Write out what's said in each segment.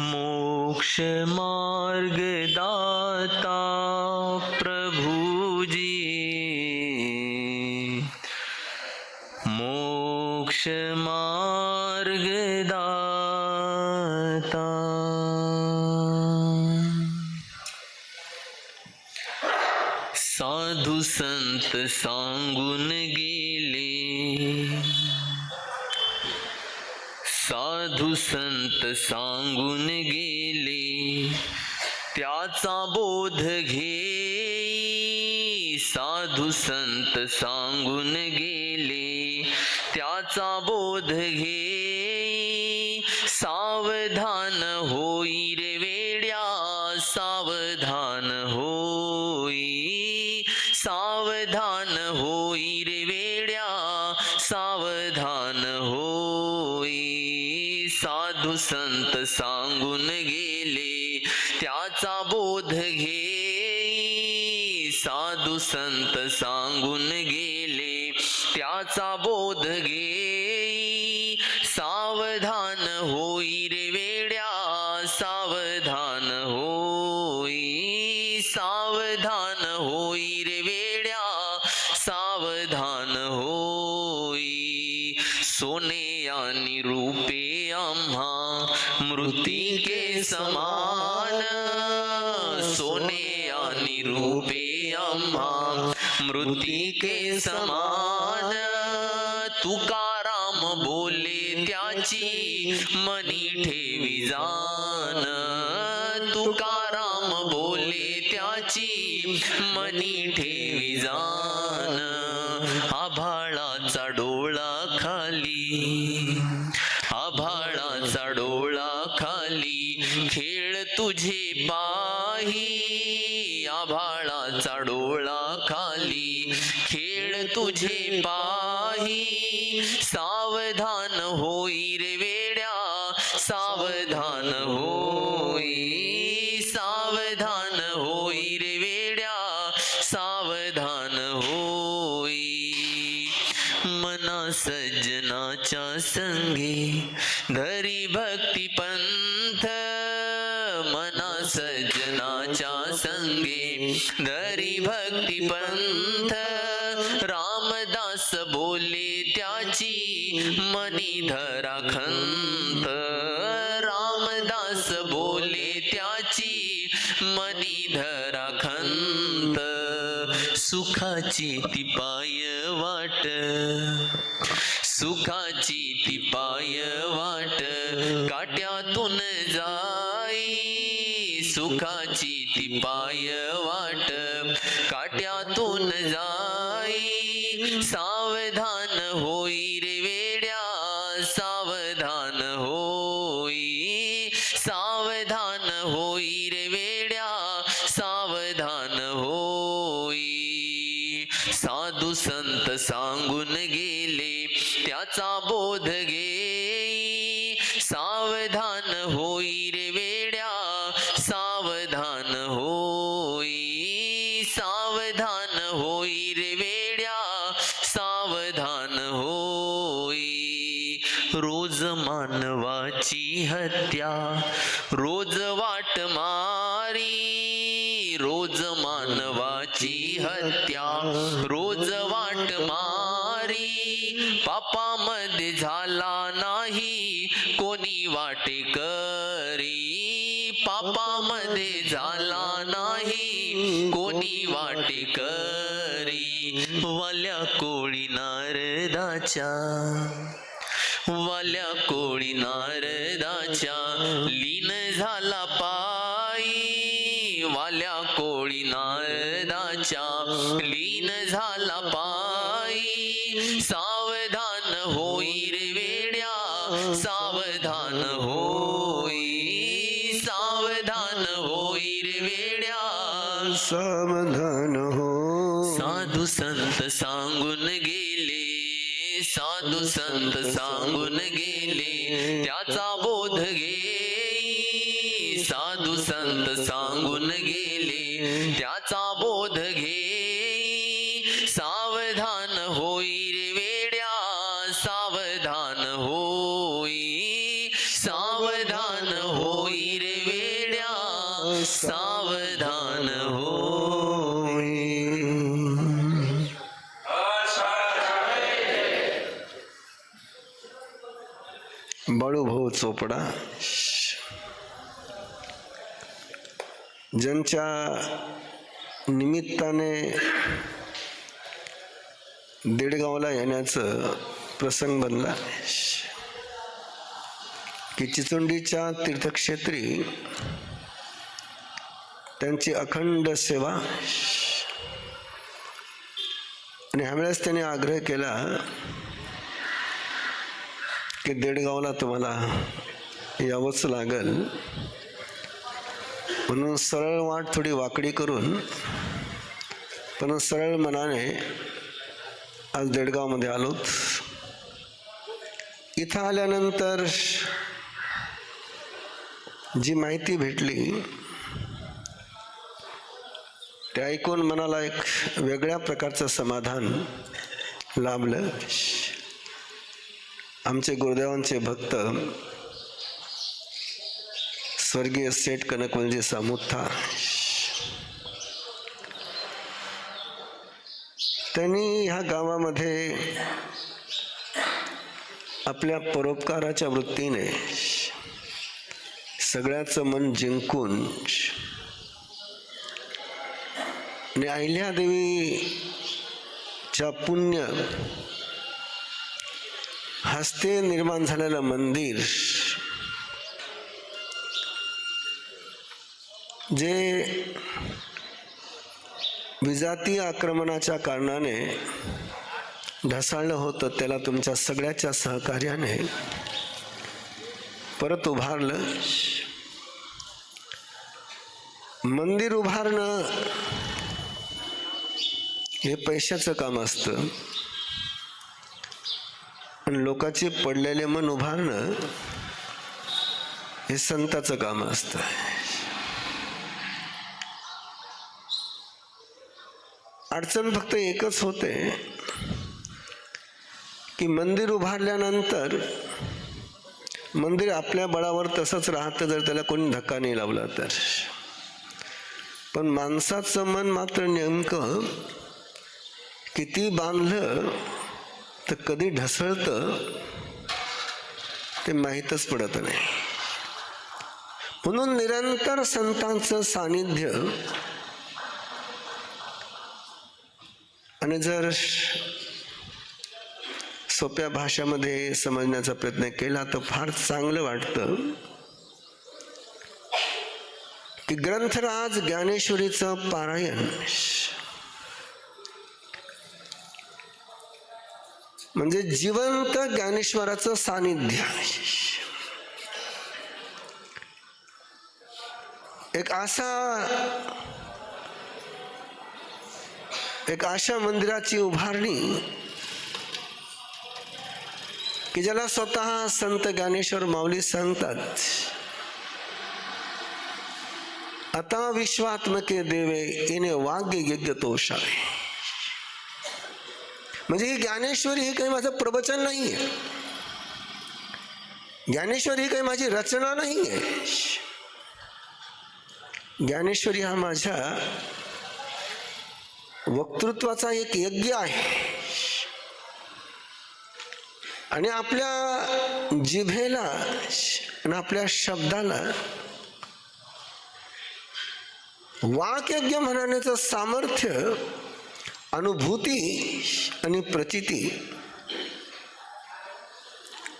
मोक्ष मार्ग संत सांगून गेले त्याचा बोध घे साधू संत सांगून गेले त्याचा बोध घे सावधान होई रे वेड्या सावधान होई. सावधान होई रे वेड्या सावधान साधू संत सांगून गेले त्याचा बोध घे साधू संत सांगून गेले त्याचा बोध घे तुकाराम बोले त्याची मनी ठेवी जान आभाळाचा डोळा खाली. आभाळाचा डोळा खाली. खेळ तुझे पाही. आभाळाचा डोळा खाली. खेळ तुझे पाही. त्याची मनी खंत रामदास बोले त्याची मनीधर खंत सुखाची ती पाय वाट. सुखाची ती पाय वाट. काट्यातून जाई. सुखाची ती पाय सावधान होई रे नारदाच्या. वाल्या कोळी नारदाच्या. लीन झाला पायी. वाल्या कोळी नारदाच्या. लीन झाला पायी. सावधान होई रे वेड्या. सावधान होई. सावधान होई रे वेड्या. सावधान हो. साधू संत सांगून साधू संत सांगून गेले त्याचा बोध घे साधू संत सांग त्यांच्या निमित्ताने देडगावला येण्याचं प्रसंग बनला. की चिचोंडीच्या तीर्थक्षेत्री त्यांची अखंड सेवा आणि ह्यावेळेस त्यांनी आग्रह केला की देडगावला तुम्हाला यावंच लागल. म्हणून सरळ वाट थोडी वाकडी करून पण सरळ मनाने आज देडगावमध्ये आलोत इथं आल्यानंतर जी माहिती भेटली ते ऐकून मनाला एक वेगळ्या प्रकारचं समाधान लाभलं. आमचे गुरुदेवांचे भक्त स्वर्गीय सेठ कनकवलजी सामुथा त्यांनी ह्या गावामध्ये आपल्या परोपकाराच्या वृत्तीने सगळ्याचं मन जिंकून आणि अहिल्यादेवीच्या पुण्य हस्ते निर्माण झालेलं मंदिर जे विजाती आक्रमणाच्या कारणाने ढसाळलं होतं त्याला तुमच्या सगळ्याच्या सहकार्याने परत उभारलं. मंदिर उभारणं हे पैशाचं काम असतं. पण लोकांचे पडलेले मन उभारणं हे संताचं काम असतं. अडचण फक्त एकच होते की मंदिर उभारल्यानंतर मंदिर आपल्या बळावर तसंच राहतं जर त्याला कोणी धक्का नाही लावला तर. पण माणसाचं मन मात्र नेमकं किती बांधलं तर कधी ढसळतं ते माहीतच पडत नाही. म्हणून निरंतर संतांचं सानिध्य आणि जर सोप्या भाषामध्ये समजण्याचा प्रयत्न केला तर फार चांगलं वाटतं. की ग्रंथराज ज्ञानेश्वरीचं पारायण. म्हणजे जिवंत ज्ञानेश्वराचं सानिध्य. एक असा एक अशा मंदिराची उभारणी की ज्याला स्वतः संत ज्ञानेश्वर माऊली सांगतात. आता विश्वात्मके देवे येणे वाग्य यज्ञ तोषावे म्हणजे ही ज्ञानेश्वरी ही काही माझं प्रवचन नाही आहे ज्ञानेश्वरी ही काही माझी रचना नाही आहे ज्ञानेश्वरी हा माझ्या वक्तृत्वाचा एक यज्ञ आहे. आणि आपल्या जिभेला आणि आपल्या शब्दाला वाक्यज्ञ म्हणण्याचं सामर्थ्य अनुभूती आणि प्रचिती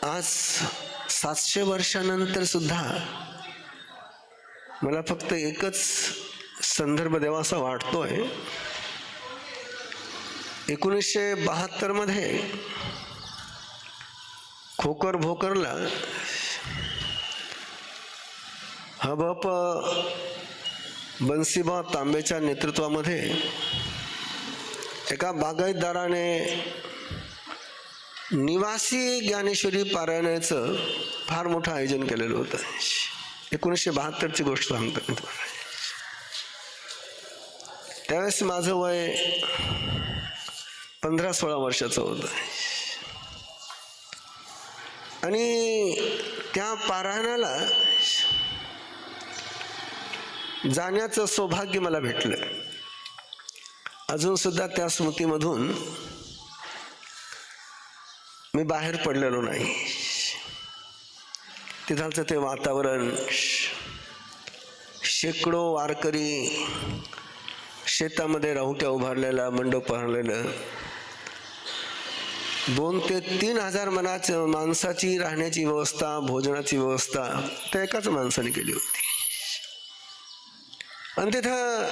आज सातशे वर्षानंतर सुद्धा मला फक्त एकच संदर्भ देवासा वाटतोय. एकोणीसशे बहात्तरमध्ये खोकर भोकरला हबप बन्सीबा तांबेच्या नेतृत्वामध्ये एका बागायतदाराने निवासी ज्ञानेश्वरी पारायणाचं फार मोठं आयोजन केलेलं होतं. एकोणीसशे बहात्तरची गोष्ट सांगतो मी तुम्हाला. त्यावेळेस माझं वय पंधरा सोळा वर्षाचं होतं. आणि त्या पारायणाला जाण्याचं सौभाग्य मला भेटलं. अजून सुद्धा त्या स्मृतीमधून मी बाहेर पडलेलो नाही. तिथालचं ते वातावरण शेकडो वारकरी शेतामध्ये राहुट्या उभारलेला मंडप उभारलेलं दोन ते तीन हजार मनाचं माणसाची राहण्याची व्यवस्था भोजनाची व्यवस्था त्या एकाच माणसाने केली होती. आणि तिथं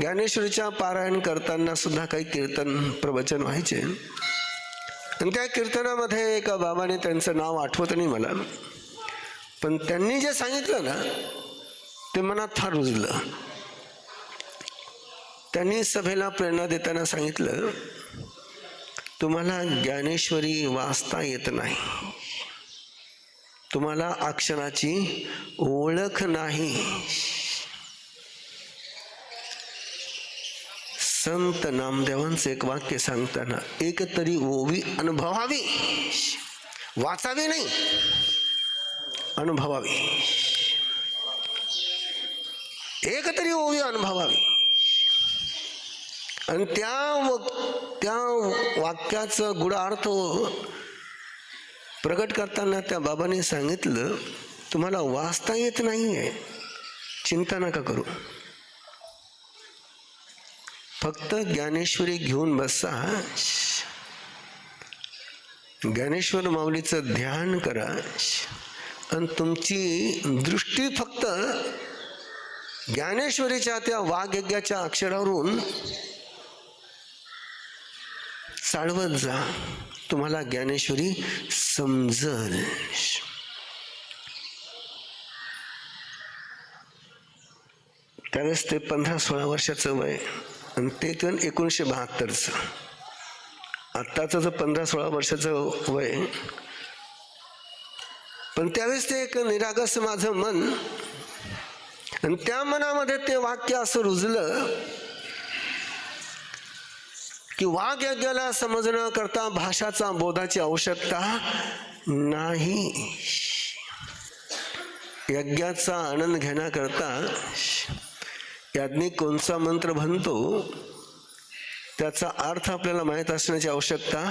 ज्ञानेश्वरीच्या पारायण करताना सुद्धा काही कीर्तन प्रवचन व्हायचे. आणि त्या कीर्तनामध्ये एका बाबाने त्यांचं नाव आठवत नाही मला. पण त्यांनी जे सांगितलं ना ते मनात फार रुजलं. त्यांनी सभेला प्रेरणा देताना सांगितलं तुम्हाला ज्ञानेश्वरी वाचता येत नाही. तुम्हाला अक्षराची ओळख नाही. संत नामदेवांचं एक वाक्य सांगताना एक तरी ओवी अनुभवावी. वाचावी नाही. अनुभवावी. एक तरी ओवी अनुभवावी. आणि त्या व- त्या वाक्याचं गुढार्थ प्रकट करताना त्या बाबाने सांगितलं तुम्हाला वाचता येत नाही आहे चिंता नका करू. फक्त ज्ञानेश्वरी घेऊन बसा. ज्ञानेश्वर माऊलीचं ध्यान करा. आणि तुमची दृष्टी फक्त ज्ञानेश्वरीच्या त्या वाघयज्ञाच्या अक्षरावरून चालवत जा तुम्हाला ज्ञानेश्वरी समजल त्यावेळेस ते पंधरा सोळा वर्षाचं वय आणि ते पण एकोणीसशे बहात्तरचं. आत्ताचं जर पंधरा सोळा वर्षाचं वय पण त्यावेळेस ते एक निरागस माझं मन. आणि त्या मनामध्ये ते वाक्य असं रुजलं. की वाघ यज्ञाला भाषाचा बोधाची आवश्यकता नाही. यज्ञाचा आनंद घेण्याकरता याज्ञिक कोणचा मंत्र म्हणतो त्याचा अर्थ आपल्याला माहीत असण्याची आवश्यकता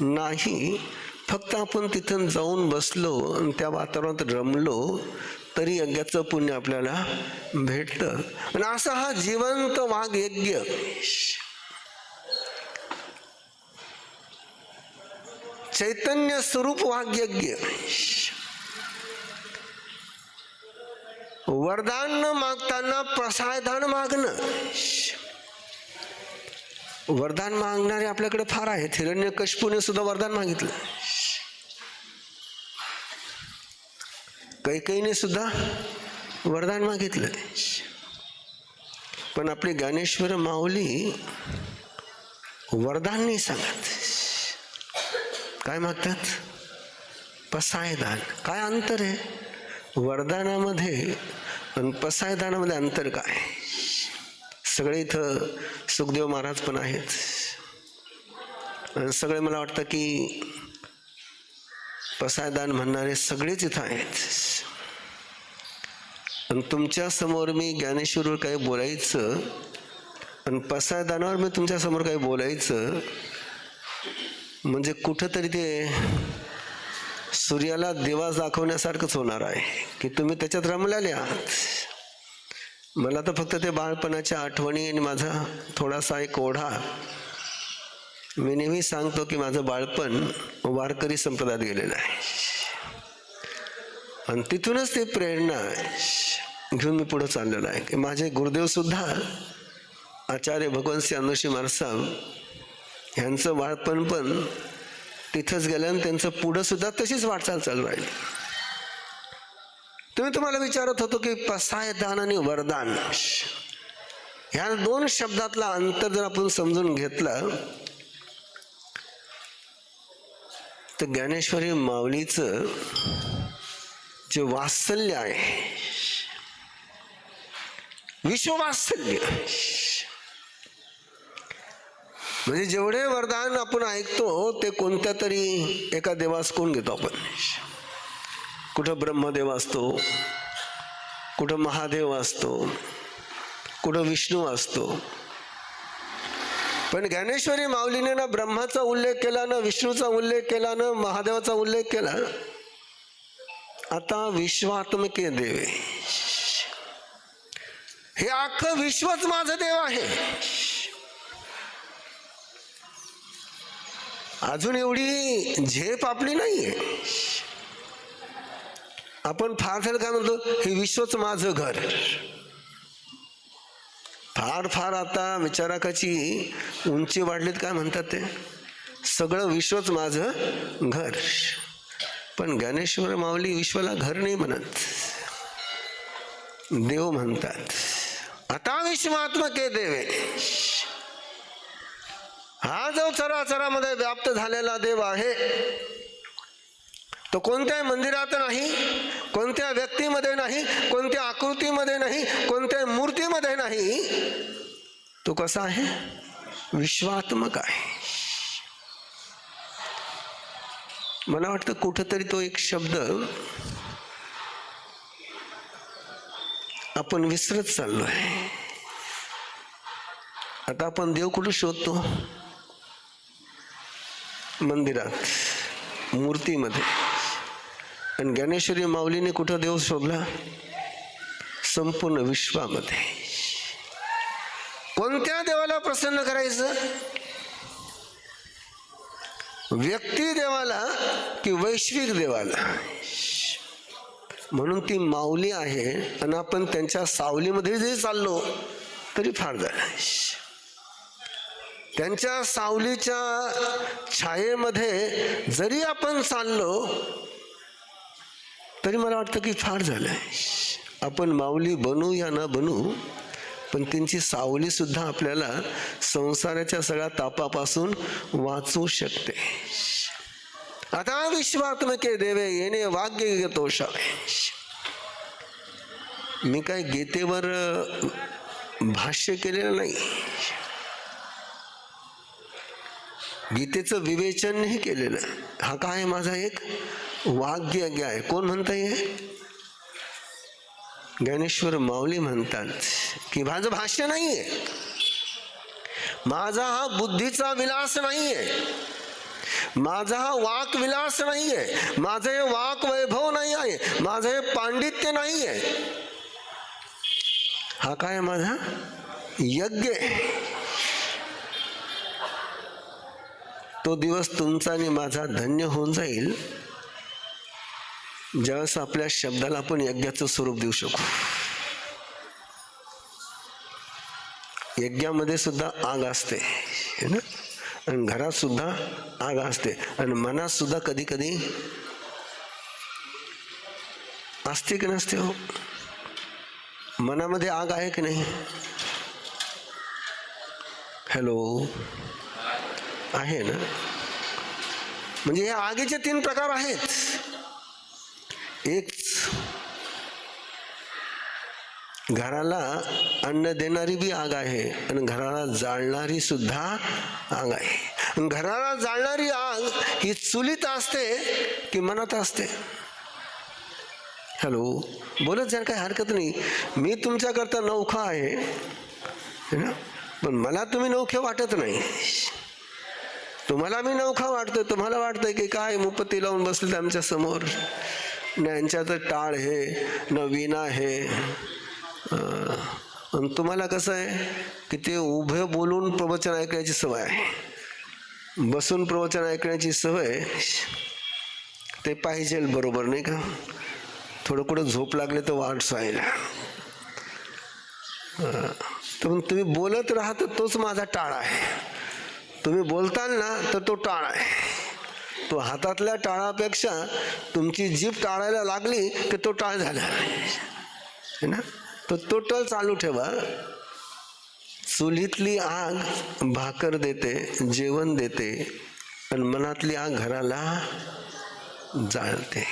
नाही. फक्त आपण तिथून जाऊन बसलो आणि त्या वातावरणात रमलो तरी यज्ञाचं पुण्य आपल्याला भेटतं. आणि असा हा जिवंत वाघ यज्ञ. चैतन्य स्वरूप वाग्यज्ञ. वरदान न मागताना प्रसादान मागणं. वरदान मागणारे आपल्याकडे फार आहेत. हिरण्य कशपूने सुद्धा वरदान मागितलं. कैकईने सुद्धा वरदान मागितलं. पण आपली ज्ञानेश्वर माऊली वरदान नाही सांगत. काय म्हणतात? पसायदान. काय अंतर आहे? वरदानामध्ये आणि पसायदानामध्ये अंतर काय? सगळे इथं सुखदेव महाराज पण आहेत. आणि सगळे मला वाटतं की पसायदान म्हणणारे सगळेच इथं आहेत. आणि तुमच्यासमोर मी ज्ञानेश्वरवर काही बोलायचं आणि पसायदानावर मी तुमच्यासमोर काही बोलायचं म्हणजे कुठंतरी ते सूर्याला दिवा दाखवण्यासारखंच होणार आहे. की तुम्ही त्याच्यात रमलेले आहात. मला तर फक्त ते बाळपणाच्या आठवणी आणि माझा थोडासा एक ओढा. मी नेहमी सांगतो की माझं बाळपण वारकरी संप्रदायात गेलेलं आहे. आणि तिथूनच ते प्रेरणा घेऊन मी पुढं चाललेलो आहे. की माझे गुरुदेवसुद्धा आचार्य आचार्य श्री अनुशी मारसाब ह्यांचं बाळपण पण तिथंच गेलं आणि त्यांचं पुढं सुद्धा तशीच वाटचाल चालू राहील. तुम्ही तुम्हाला विचारत होतो की पसायदान आणि वरदान ह्या दोन शब्दातला अंतर जर आपण समजून घेतलं तर ज्ञानेश्वरी माऊलीचं जे वात्सल्य आहे विश्ववात्सल्य म्हणजे जेवढे वरदान आपण ऐकतो ते कोणत्या तरी एका देवास कोण घेतो आपण? कुठं ब्रह्मदेव असतो कुठं महादेव असतो कुठं विष्णू असतो. पण ज्ञानेश्वरी माऊलीने ना ब्रह्माचा उल्लेख केला ना विष्णूचा उल्लेख केला ना महादेवाचा उल्लेख केला. आता विश्वात्मके देवे. हे अख्खं विश्वच माझं देव आहे. अजून एवढी झेप आपली नाहीये. आपण फार फार काय म्हणतो हे विश्वच माझं घर. फार फार आता विचारकाची उंची वाढलीत काय म्हणतात ते? सगळं विश्वच माझं घर. पण ज्ञानेश्वर माऊली विश्वाला घर नाही म्हणत. देव म्हणतात आता विश्वात्मके देवे. हा जो चराचरामध्ये व्याप्त झालेला देव आहे तो कोणत्याही मंदिरात नाही कोणत्या व्यक्तीमध्ये नाही कोणत्या आकृतीमध्ये नाही कोणत्याही मूर्तीमध्ये नाही तो कसा आहे? विश्वात्मक आहे. मला वाटतं कुठंतरी तो एक शब्द आपण विसरत चाललो आहे आता आपण देव कुठं शोधतो? मंदिरात मूर्तीमध्ये. आणि ज्ञानेश्वरी माऊलीने कुठं देव शोधला? संपूर्ण विश्वामध्ये. कोणत्या देवाला प्रसन्न करायचं? व्यक्ती देवाला की वैश्विक देवाला? म्हणून ती माऊली आहे आणि आपण त्यांच्या सावलीमध्ये जरी चाललो तरी फार झालं. त्यांच्या सावलीच्या छायेमध्ये जरी आपण चाललो तरी मला वाटतं की फार झालंय. आपण माऊली बनू या न बनू पण त्यांची सावली सुद्धा आपल्याला संसाराच्या सगळ्या तापापासून वाचू शकते. आता विश्वात्मके देवे येणे वाग्य तोषावे मी काय गीतेवर भाष्य केलेलं नाही. गीतेचं विवेचनही केलेलं हा काय माझा एक? वाग्य आहे कोण म्हणताय ज्ञानेश्वर माऊली म्हणतात की माझं भाष्य नाहीये. माझा हा बुद्धीचा विलास नाहीये. माझा हा वाक विलास नाहीये. माझं हे वाक वैभव नाही आहे. माझं हे पांडित्य नाहीये. हा काय माझा? यज्ञ आहे. तो दिवस तुमचा आणि माझा धन्य होऊन जाईल. ज्यावेळेस आपल्या शब्दाला आपण यज्ञाचं स्वरूप देऊ शकू. यज्ञामध्ये सुद्धा आग असते है ना? आणि घरात सुद्धा आग असते. आणि मनात सुद्धा कधी कधी असते की नसते हो? मनामध्ये आग आहे की नाही? हॅलो आहे ना? म्हणजे हे आगीचे तीन प्रकार आहेत. एक घराला अन्न देणारी बी आग आहे आणि घराला जाळणारी सुद्धा आग आहे. घराला जाळणारी आग ही चुलीत असते की मनात असते? हॅलो बोलत जायला काही हरकत नाही. मी तुमच्याकरता नौखा आहे है ना? पण मला तुम्ही नौखे वाटत नाही. तुम्हाला मी नौखा वाटतोय तुम्हाला वाटतंय की काय मुपत्ती लावून बसले आमच्यासमोर? यांच्यात टाळ हे न विना हे आणि तुम्हाला कसं आहे की ते उभं बोलून प्रवचन ऐकण्याची सवय आहे. बसून प्रवचन ऐकण्याची सवय ते पाहिजे बरोबर नाही का? थोडं कुठं झोप लागले तर वाट व्हायला तर मग तुम्ही बोलत राहत तोच माझा टाळ आहे. तुम्ही बोलताल ना तर तो टाळ आहे. तो हातातल्या टाळापेक्षा तुमची जीभ टाळायला लागली की तो टाळ झाला. है ना? तर तो चालू ठेवा. चुलीतली आग भाकर देते जेवण देते पण मनातली आग घराला जाळते.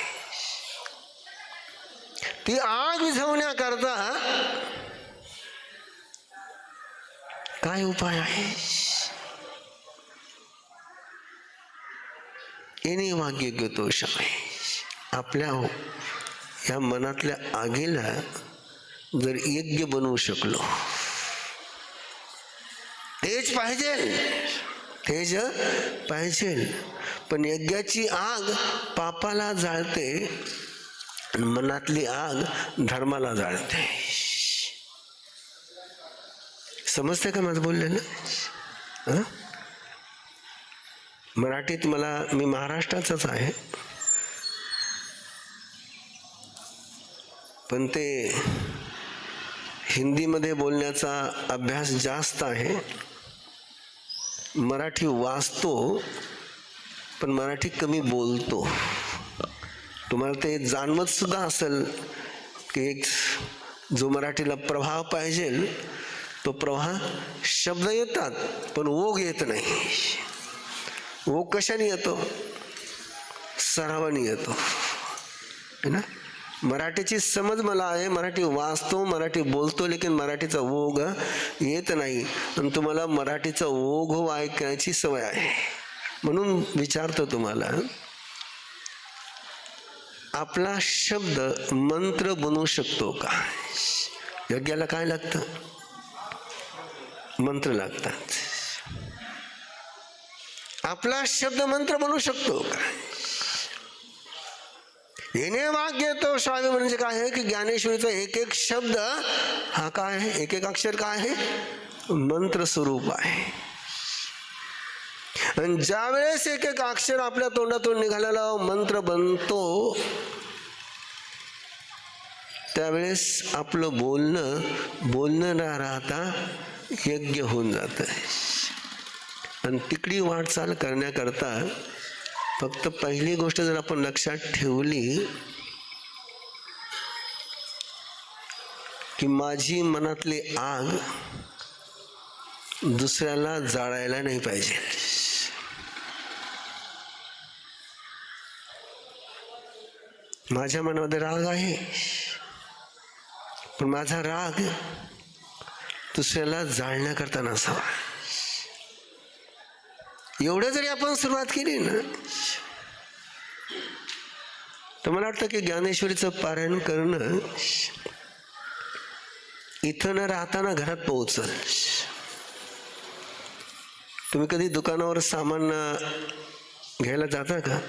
ती आग विझवण्याकरता काय उपाय आहे? येणे वाग्य घेतो आहे आपल्या या मनातल्या आगीला जर यज्ञ बनवू शकलो. तेज पाहिजे. तेज पाहिजे. पण यज्ञाची आग पापाला जाळते. आणि मनातली आग धर्माला जाळते. समजते का माझं बोललेलं? हं? मराठीत मला मी महाराष्ट्राचाच आहे. पण ते हिंदीमध्ये बोलण्याचा अभ्यास जास्त आहे. मराठी वाचतो पण मराठी कमी बोलतो. तुम्हाला ते जाणवत सुद्धा असेल की एक जो मराठीला प्रभाव पाहिजे तो प्रवाह शब्द येतात पण ओघ येत नाही. वो कशाने येतो सरावाने येतो है ना? मराठीची समज मला आहे मराठी वाचतो मराठी बोलतो लेकिन मराठीचा ओघ येत नाही. आणि तुम्हाला मराठीचा ओघ ऐकण्याची सवय आहे. म्हणून विचारतो तुम्हाला आपला शब्द मंत्र बनवू शकतो का? यज्ञाला काय लागतं? मंत्र लागतात. आपला शब्द मंत्र म्हणू शकतो. येणे वाक्य तो श्राव्य म्हणजे काय आहे की ज्ञानेश्वरीचा एक एक शब्द हा काय आहे? एक एक अक्षर काय आहे? मंत्र स्वरूप आहे. आणि ज्या वेळेस एक एक अक्षर आपल्या तोंडातून निघालेला मंत्र बनतो त्यावेळेस आपलं बोलणं बोलणं न राहता यज्ञ होऊन जात आणि तिकडी वाटचाल करण्याकरता फक्त पहिली गोष्ट जर आपण लक्षात ठेवली की माझी मनातली आग दुसऱ्याला जाळायला नाही पाहिजे. माझ्या मनामध्ये राग आहे. पण माझा राग दुसऱ्याला जाळण्याकरता नसावा. एवढं जरी आपण सुरुवात केली ना तर मला वाटतं की ज्ञानेश्वरीचं पारायण करणं इथं न राहताना घरात पोहोचल. तुम्ही कधी दुकानावर सामान घ्यायला जाता का?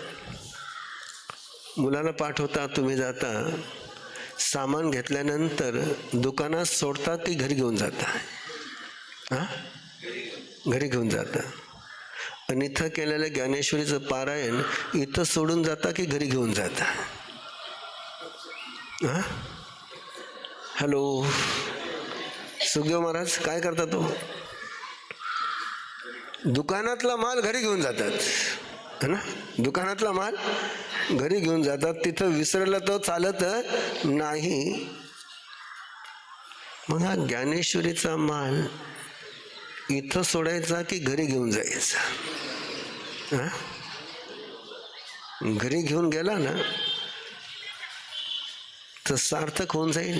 मुलाला पाठवता तुम्ही जाता. सामान घेतल्यानंतर दुकानात सोडता की घरी घेऊन जाता. हां? घरी घेऊन जाता. आणि इथं केलेलं ज्ञानेश्वरीचं पारायण इथं सोडून जाता की घरी घेऊन जाता? हा? हॅलो? सुखदेव महाराज काय करता तो? दुकानातला माल घरी घेऊन जातात. है ना? दुकानातला माल घरी घेऊन जातात. तिथं विसरलं तर चालत नाही. मग हा ज्ञानेश्वरीचा माल इथं सोडायचा की घरी घेऊन जायचा? घरी घेऊन गेला ना तर सार्थक होऊन जाईल.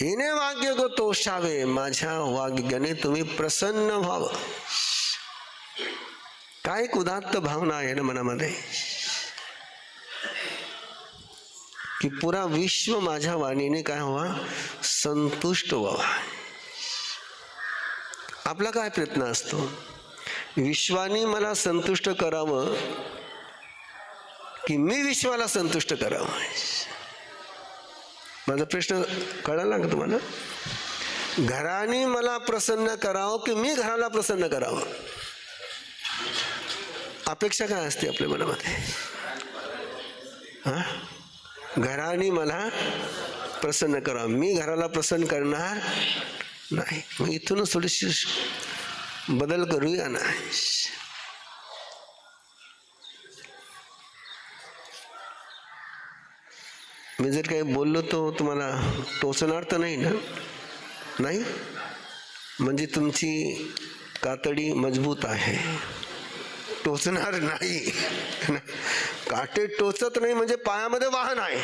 येणे वाक्य गो तोषावे माझ्या वाग्याने तुम्ही प्रसन्न व्हावं. काय एक उदात्त भावना आहे ना मनामध्ये की पुरा विश्व माझ्या वाणीने काय व्हावा? संतुष्ट व्हावा. आपला काय प्रयत्न असतो? विश्वाने मला संतुष्ट करावं की मी विश्वाला संतुष्ट करावं? माझा प्रश्न कळाला का तुम्हाला? घराने मला प्रसन्न करावं की मी घराला प्रसन्न करावं? अपेक्षा काय असते आपल्या मनामध्ये? हा? घराने मला प्रसन्न करावं. मी घराला प्रसन्न करणार नाही मग इथूनच थोडीशी बदल करूया ना. मी जर काही बोललो तो तुम्हाला टोचणार तर नाही ना? नाही? म्हणजे तुमची कातडी मजबूत आहे. टोचणार नाही. काटे टोचत नाही म्हणजे पायामध्ये वाहन आहे.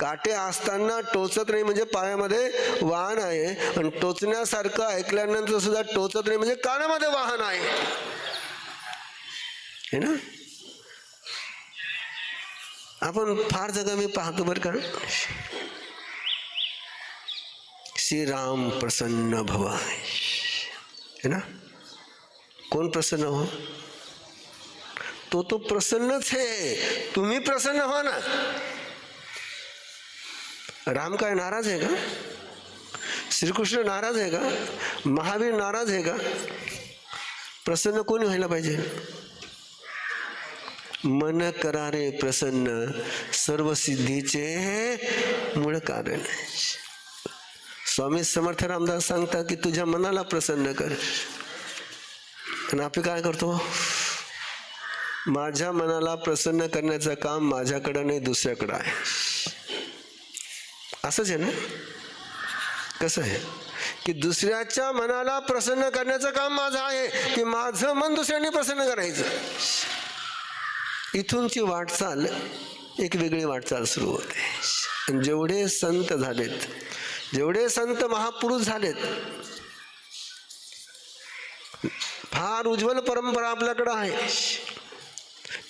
काटे असताना टोचत नाही म्हणजे पायामध्ये वाहन आहे. आणि टोचण्यासारखं ऐकल्यानंतर सुद्धा टोचत नाही म्हणजे कानामध्ये वाहन आहे. है ना? आपण फार जगा मी पाहतो बरं का श्रीराम प्रसन्न भव है ना? कोण प्रसन्न हो? तो तो प्रसन्नच आहे. तुम्ही प्रसन्न हो ना. राम काय नाराज आहे का? श्रीकृष्ण नाराज आहे का? महावीर नाराज आहे का? प्रसन्न कोणी व्हायला पाहिजे? मन करारे प्रसन्न सर्व सिद्धीचे मूळ कारण स्वामी समर्थ रामदास सांगता की तुझ्या मनाला प्रसन्न कर. आणि आपण काय करतो? माझ्या मनाला प्रसन्न करण्याचं काम माझ्याकडं नाही दुसऱ्याकडं आहे. असंच आहे ना? कसं आहे? की दुसऱ्याच्या मनाला प्रसन्न करण्याचं काम माझं आहे की माझं मन दुसऱ्याने प्रसन्न करायचं. इथूनची वाटचाल एक वेगळी वाटचाल सुरू होते. आणि जेवढे संत झालेत जेवढे संत महापुरुष झालेत फार उज्ज्वल परंपरा आपल्याकडं आहे.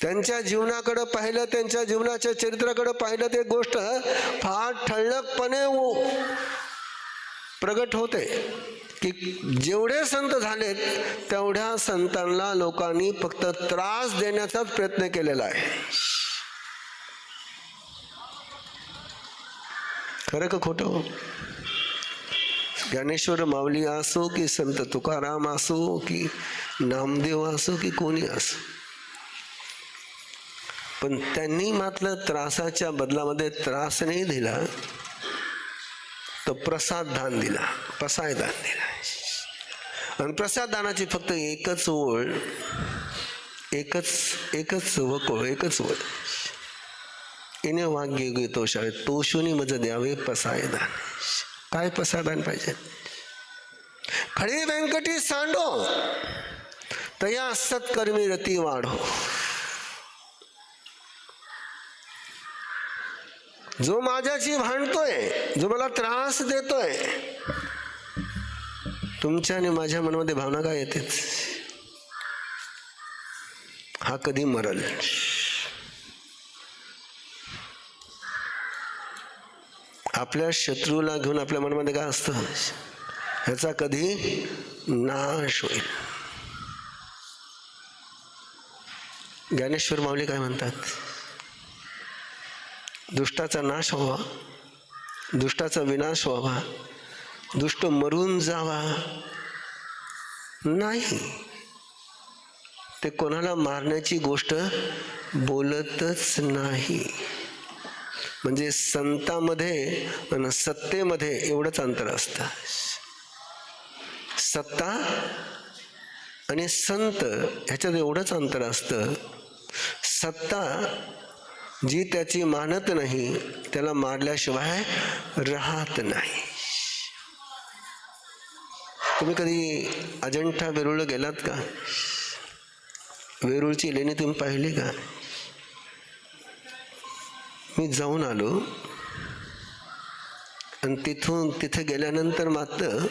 त्यांच्या जीवनाकडं पाहिलं त्यांच्या जीवनाच्या चरित्राकडं पाहिलं ते गोष्ट फार ठळकपणे प्रगट होते. की जेवढे संत झालेत तेवढ्या संतांना लोकांनी फक्त त्रास देण्याचाच प्रयत्न केलेला आहे. खरं का खोटं हो? ज्ञानेश्वर माऊली असो की संत तुकाराम असो की नामदेव असो की कोणी असो पण त्यांनी मात्र त्रासाच्या बदलामध्ये त्रास नाही दिला. तर प्रसाद दान दिला. प्रसाद दान दिला. आणि प्रसाद दानाची फक्त एकच ओळ एकच एकच वकोळ एकच ओळ इने वाग्य गीतो शाळेत तोशुनी मज द्यावे पसायदान काय प्रसादान पाहिजे? खडी व्यंकटी सांडो तया सत्कर्मी रती वाढो. जो माझ्याशी भांडतोय जो मला त्रास देतोय तुमच्या आणि माझ्या मनामध्ये भावना काय येतेच? हा कधी मरल? आपल्या शत्रूला घेऊन आपल्या मनामध्ये काय असतं? ह्याचा कधी नाश होईल. ज्ञानेश्वर माऊली काय म्हणतात? दुष्टाचा नाश व्हावा. दुष्टाचा विनाश व्हावा. दुष्ट मरून जावा. नाही. ते कोणाला मारण्याची गोष्ट बोलतच नाही. म्हणजे संतामध्ये आणि सत्तेमध्ये एवढंच अंतर असतं. सत्ता आणि संत ह्याच्यात एवढंच अंतर असतं. सत्ता जी त्याची मानत नाही त्याला मारल्याशिवाय राहत नाही. तुम्ही कधी अजंठा वेरूळ गेलात का? वेरूळची लेणी तुम्ही पाहिली का? मी जाऊन आलो. आणि तिथून तिथे गेल्यानंतर मात्र